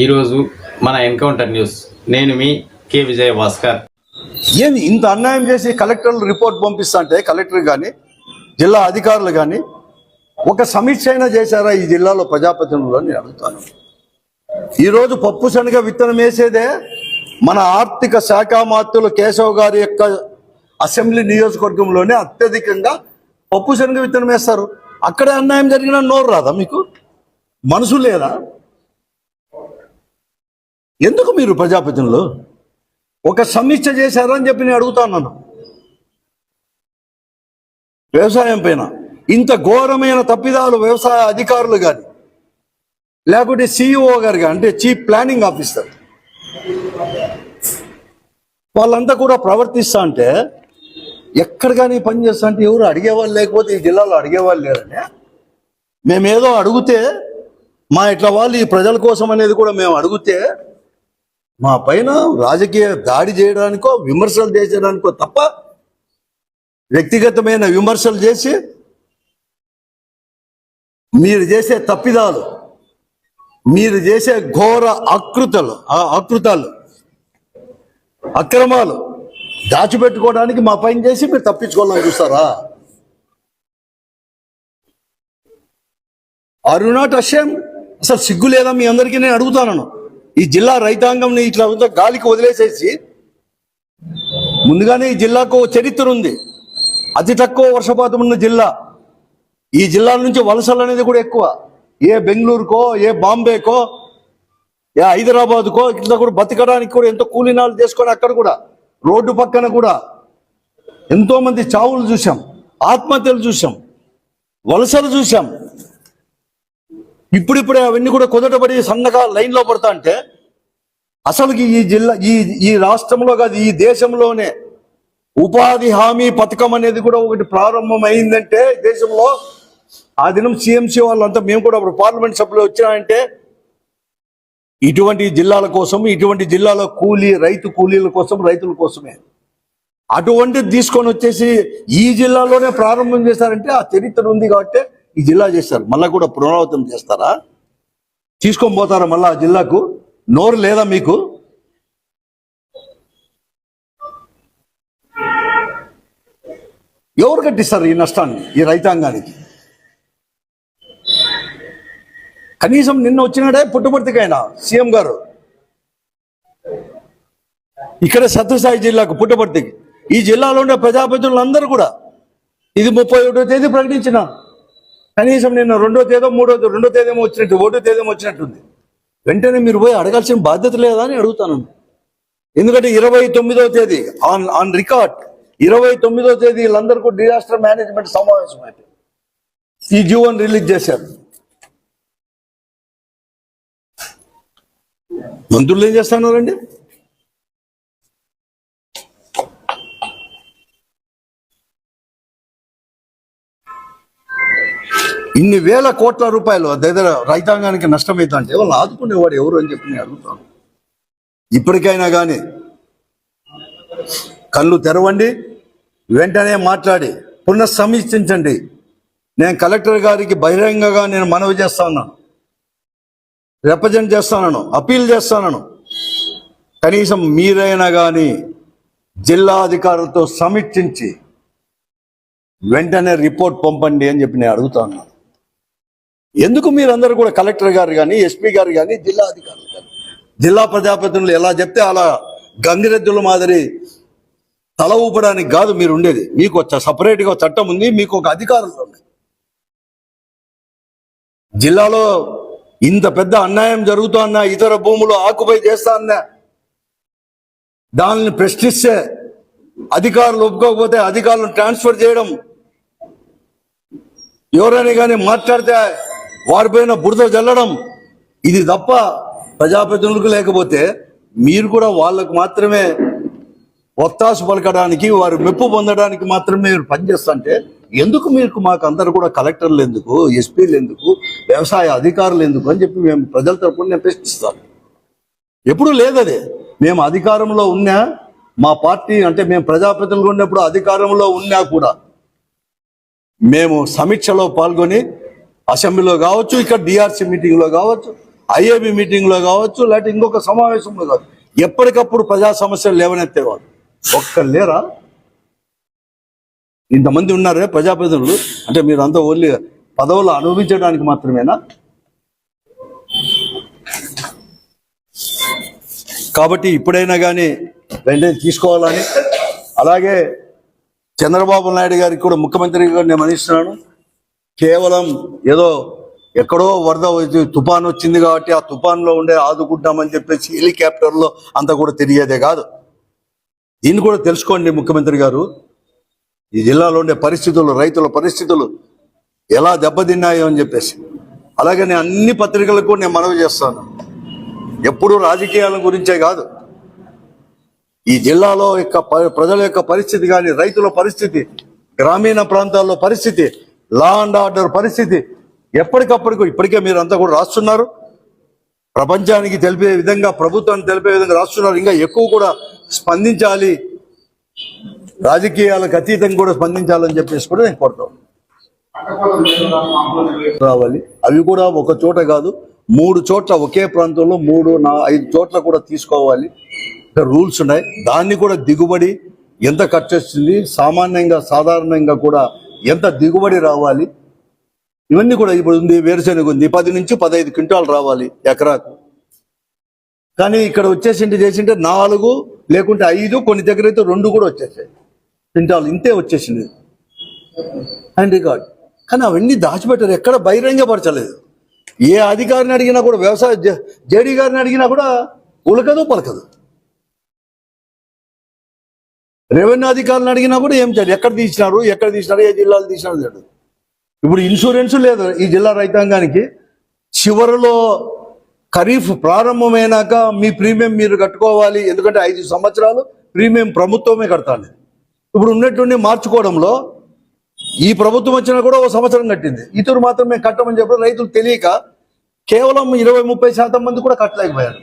ఈరోజు మన encounter news. నేను మీ కే విజయ భాస్కర్. ఏంది ఇంత అన్యాయం చేసి కలెక్టర్లు రిపోర్ట్ పంపిస్తా అంటే కలెక్టర్ కానీ జిల్లా అధికారులు కానీ ఒక సమీక్ష అయినా చేశారా ఈ జిల్లాలో ప్రజాప్రతినిధులు అని అడుగుతాను. ఈరోజు పప్పు శనగ విత్తనం వేసేదే మన ఆర్థిక శాఖ మాత్రులు కేశవ్ గారి యొక్క అసెంబ్లీ నియోజకవర్గంలోనే అత్యధికంగా పప్పు శనగ విత్తనం వేస్తారు. అక్కడే అన్యాయం జరిగిన నోరు రాదా మీకు? మనసు లేదా? ఎందుకు మీరు ప్రజాపతిలో ఒక సమీక్ష చేశారని చెప్పి నేను అడుగుతాను వ్యవసాయం పైన. ఇంత ఘోరమైన తప్పిదాలు వ్యవసాయ అధికారులు కానీ లేకుంటే సిఇఓ గారు కానీ అంటే చీఫ్ ప్లానింగ్ ఆఫీసర్ వాళ్ళంతా కూడా ప్రవర్తిస్తా అంటే ఎక్కడ కానీ పని చేస్తా అంటే ఎవరు అడిగేవాళ్ళు లేకపోతే ఈ జిల్లాలో అడిగేవాళ్ళు లేరని? మేమేదో అడిగితే మా ఇట్లా వాళ్ళు ఈ ప్రజల కోసం అనేది కూడా మేము అడిగితే మా పైన రాజకీయ దాడి చేయడానికో విమర్శలు చేసేదానికో తప్ప వ్యక్తిగతమైన విమర్శలు చేసి మీరు చేసే తప్పిదాలు మీరు చేసే ఘోర అకృతలు ఆ అకృతాలు అక్రమాలు దాచిపెట్టుకోవడానికి మా పైన చేసి మీరు తప్పించుకోవాలని చూస్తారా? Are you not ashamed? అసలు సిగ్గు లేదా మీ అందరికీ నేను అడుగుతాను ఈ జిల్లా రైతాంగంని ఇట్లా గాలికి వదిలేసేసి ముందుగానే ఈ జిల్లాకు ఓ చరిత్ర ఉంది. అతి తక్కువ వర్షపాతం ఉన్న జిల్లా. ఈ జిల్లాల నుంచి వలసలు అనేది కూడా ఎక్కువ. ఏ బెంగళూరుకో ఏ బాంబేకో ఏ హైదరాబాద్కో ఇట్లా కూడా బతకడానికి కూడా ఎంతో కూలీనాలు చేసుకొని అక్కడ కూడా రోడ్డు పక్కన కూడా ఎంతోమంది చావులు చూసాం ఆత్మహత్యలు చూసాం వలసలు చూసాం ఇప్పుడిప్పుడే అవన్నీ కూడా కుదటపడి సన్నగా లైన్లో పడతా అంటే అసలు ఈ జిల్లా ఈ ఈ రాష్ట్రంలో కాదు ఈ దేశంలోనే ఉపాధి హామీ పథకం అనేది కూడా ఒకటి ప్రారంభమైందంటే దేశంలో ఆ దినం సీఎంసీ వాళ్ళంతా మేము కూడా అప్పుడు పార్లమెంట్ సభ్యులు వచ్చినాయంటే ఇటువంటి జిల్లాల కోసం ఇటువంటి జిల్లాలో కూలీ రైతు కూలీల కోసం రైతుల కోసమే. అటువంటిది తీసుకొని వచ్చేసి ఈ జిల్లాలోనే ప్రారంభం చేశారంటే ఆ చరిత్ర ఉంది కాబట్టి ఈ జిల్లా చేస్తారు. మళ్ళా కూడా పునరావృతం చేస్తారా? తీసుకొని పోతారా మళ్ళా ఆ జిల్లాకు? నోరు లేదా మీకు? ఎవరు కట్టిస్తారు ఈ నష్టాన్ని ఈ రైతాంగానికి? కనీసం నిన్న వచ్చినాడే పుట్టపర్తికైనా సీఎం గారు. ఇక్కడ సత్యసాయి జిల్లాకు పుట్టపర్తికి. ఈ జిల్లాలో ఉండే ప్రజాప్రతినిధులందరూ కూడా. ఇది ముప్పై ఒకటో తేదీ ప్రకటించిన కనీసం నిన్న రెండో తేదో మూడో రెండో తేదేమో వచ్చినట్టు ఓటో తేదేమో వచ్చినట్టుంది. వెంటనే మీరు పోయి అడగాల్సిన బాధ్యత లేదా అని అడుగుతాను. ఎందుకంటే ఇరవై తొమ్మిదో తేదీ ఆన్ ఆన్ రికార్డ్ ఇరవై తొమ్మిదో తేదీ వీళ్ళందరికీ డిజాస్టర్ మేనేజ్మెంట్ సమావేశం అయితే. ఈ జీవోని రిలీజ్ చేశారు. మంత్రులు ఏం చేస్తున్నారండి ఇన్ని వేల కోట్ల రూపాయలు దగ్గర రైతాంగానికి నష్టమైందంటే వాళ్ళు ఆదుకునేవాడు ఎవరు అని చెప్పి నేను అడుగుతాను. ఇప్పటికైనా కానీ కళ్ళు తెరవండి వెంటనే మాట్లాడి పునఃసమీక్షించండి. నేను కలెక్టర్ గారికి బహిరంగంగా నేను మనవి చేస్తా ఉన్నాను రిప్రజెంట్ చేస్తాను అపీల్ చేస్తాను. కనీసం మీరైనా కానీ జిల్లా అధికారులతో సమీక్షించి వెంటనే రిపోర్ట్ పంపండి అని చెప్పి నేను అడుగుతాను. ఎందుకు మీరందరూ కూడా కలెక్టర్ గారు కానీ ఎస్పీ గారు కానీ జిల్లా అధికారులు కానీ జిల్లా ప్రజాప్రతినిధులు ఎలా చెప్తే అలా గంగిరెద్దుల మాదిరి తల ఊపడానికి కాదు మీరు ఉండేది. మీకు సపరేట్గా చట్టం ఉంది మీకు ఒక అధికారులు ఉన్నాయి జిల్లాలో ఇంత పెద్ద అన్యాయం జరుగుతోన్నా ఇతర భూములు ఆకుపై చేస్తా అన్నా దానిని ప్రశ్నిస్తే అధికారులు ఒప్పుకోకపోతే అధికారులను ట్రాన్స్ఫర్ చేయడం ఎవరైనా కానీ మాట్లాడితే వారిపైన బురద జల్లడం. ఇది తప్ప ప్రజాప్రతినిధులకు లేకపోతే మీరు కూడా వాళ్ళకు మాత్రమే ఒత్తాసు పలకడానికి వారు మెప్పు పొందడానికి మాత్రమే మీరు పనిచేస్తుంటే ఎందుకు మీకు మాకు అందరు కూడా కలెక్టర్లు ఎందుకు ఎస్పీలు ఎందుకు వ్యవసాయ అధికారులు ఎందుకు అని చెప్పి మేము ప్రజల తరపున నేను ప్రశ్నిస్తాను. ఎప్పుడు లేదది మేము అధికారంలో ఉన్నా మా పార్టీ అంటే మేము ప్రజాప్రతినిధులు ఉన్నప్పుడు అధికారంలో ఉన్నా కూడా మేము సమీక్షలో పాల్గొని అసెంబ్లీలో కావచ్చు ఇక్కడ డిఆర్సీ మీటింగ్లో కావచ్చు ఐఏబి మీటింగ్లో కావచ్చు లేకపోతే ఇంకొక సమావేశంలో కావచ్చు. ఎప్పటికప్పుడు ప్రజా సమస్యలు లేవనెత్తేవారు ఒక్క లేరా? ఇంతమంది ఉన్నారే ప్రజాప్రతినిధులు? అంటే మీరు అంతా ఓన్లీ పదవులు అనుభవించడానికి మాత్రమేనా? కాబట్టి ఇప్పుడైనా కానీ వెంటనే తీసుకోవాలని. అలాగే చంద్రబాబు నాయుడు గారికి కూడా ముఖ్యమంత్రిగా నేను మనిస్తున్నాను కేవలం ఏదో ఎక్కడో వరద వచ్చి తుఫాన్ వచ్చింది కాబట్టి ఆ తుఫాన్లో ఉండే ఆదుకుంటామని చెప్పేసి హెలికాప్టర్లో అంతా కూడా తిరిగేదే కాదు. దీన్ని కూడా తెలుసుకోండి ముఖ్యమంత్రి గారు. ఈ జిల్లాలో ఉండే పరిస్థితులు రైతుల పరిస్థితులు ఎలా దెబ్బతిన్నాయో అని చెప్పేసి. అలాగే నేను అన్ని పత్రికలకు నేను మనవి చేస్తాను. ఎప్పుడు రాజకీయాల గురించే కాదు. ఈ జిల్లాలో యొక్క ప్రజల యొక్క పరిస్థితి కానీ రైతుల పరిస్థితి గ్రామీణ ప్రాంతాల్లో పరిస్థితి లా అండ్ ఆర్డర్ పరిస్థితి ఎప్పటికప్పటికి ఇప్పటికే మీరు అంతా కూడా రాస్తున్నారు. ప్రపంచానికి తెలిపే విధంగా ప్రభుత్వాన్ని తెలిపే విధంగా రాస్తున్నారు. ఇంకా ఎక్కువ కూడా స్పందించాలి. రాజకీయాలకు అతీతంగా కూడా స్పందించాలని చెప్పేసి కూడా నేను కోరుతాను రావాలి. అవి కూడా ఒక చోట కాదు మూడు చోట్ల ఒకే ప్రాంతంలో మూడు నా ఐదు చోట్ల కూడా తీసుకోవాలి. రూల్స్ ఉన్నాయి. దాన్ని కూడా దిగుబడి ఎంత ఖర్చు వస్తుంది? సామాన్యంగా సాధారణంగా కూడా ఎంత దిగుబడి రావాలి? ఇవన్నీ కూడా ఇప్పుడు ఉంది వేరుశెనగ ఉంది. పది నుంచి పదహైదు క్వింటాలు రావాలి ఎకరాకు. కానీ ఇక్కడ వచ్చేసింటే చేసింటే నాలుగు లేకుంటే ఐదు కొన్ని దగ్గర అయితే రెండు కూడా వచ్చేసాయి. క్వింటాలు ఇంతే వచ్చేసింది. అండ్ రికార్డ్ కానీ అవన్నీ దాచిపెట్టారు. ఎక్కడ బహిరంగపరచలేదు. ఏ అధికారిని అడిగినా కూడా వ్యవసాయ జేడీ గారిని అడిగినా కూడా ఉలకదు పలకదు. రెవెన్యూ అధికారులను అడిగినా కూడా ఏం చేయాలి ఎక్కడ తీసినారు ఎక్కడ తీసినారు ఏ జిల్లాలు తీసినారు తెలియదు. ఇప్పుడు ఇన్సూరెన్స్ లేదు ఈ జిల్లా రైతాంగానికి. చివరిలో ఖరీఫ్ ప్రారంభమైనాక మీ ప్రీమియం మీరు కట్టుకోవాలి ఎందుకంటే ఐదు సంవత్సరాలు ప్రీమియం ప్రభుత్వమే కడతాను ఇప్పుడు ఉన్నట్టుండి మార్చుకోవడంలో ఈ ప్రభుత్వం వచ్చినా కూడా ఒక సంవత్సరం కట్టింది. ఇతరు మాత్రం మేము కట్టమని చెప్పి రైతులు తెలియక కేవలం ఇరవై ముప్పై శాతం మంది కూడా కట్టలేకపోయారు.